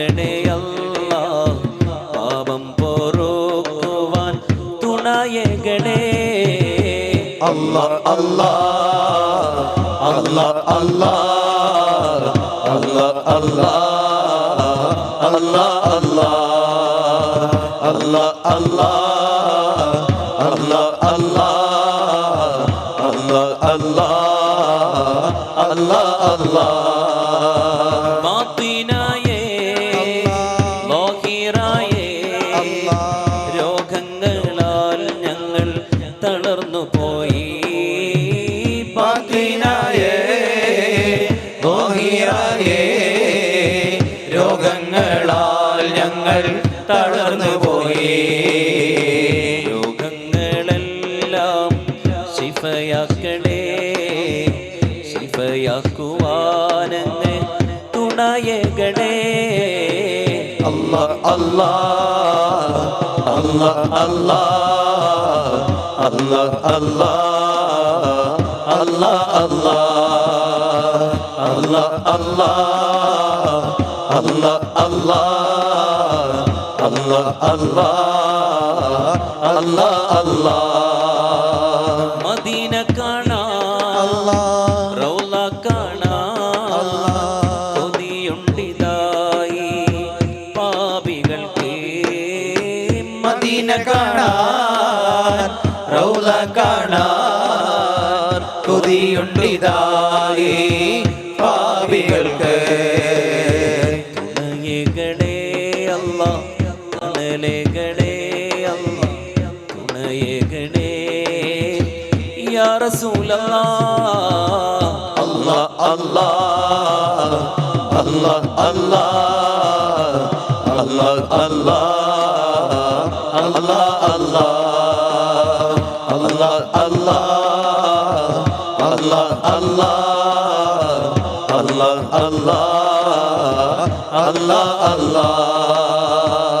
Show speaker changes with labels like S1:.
S1: പൊറുക്കണേ അല്ല പാപം പൊറുക്കുവാൻ തുണയകണേ അല്ല അല്ല അല്ല അല്ലാ അല്ലാ അല്ലാ അല്ലാ അല്ലാ അല്ലാ അല്ലാ ലോഹിറായേ രോഗങ്ങളാൽ ഞങ്ങൾ തളർന്നു പോയി. രോഗങ്ങളെല്ലാം ശിഫയാക്കണേ. ശിഫയാക്കുവാനങ്ങ് തുണയകണേ. അല്ല അല്ല അല്ല അല്ലാ അല്ലാ അല്ലാ അല്ലാ അല്ലാ Allah Allah Allah Allah Allah Allah Allah Madina kana Allah Rawla kana Allah കൊതിയുണ്ടിതായി പാപികൾക്ക് Madina kana Rawla kana കൊതിയുണ്ടിതായി রাসূলুল্লাহ আল্লাহ আল্লাহ আল্লাহ আল্লাহ আল্লাহ আল্লাহ আল্লাহ আল্লাহ আল্লাহ আল্লাহ আল্লাহ আল্লাহ আল্লাহ আল্লাহ আল্লাহ আল্লাহ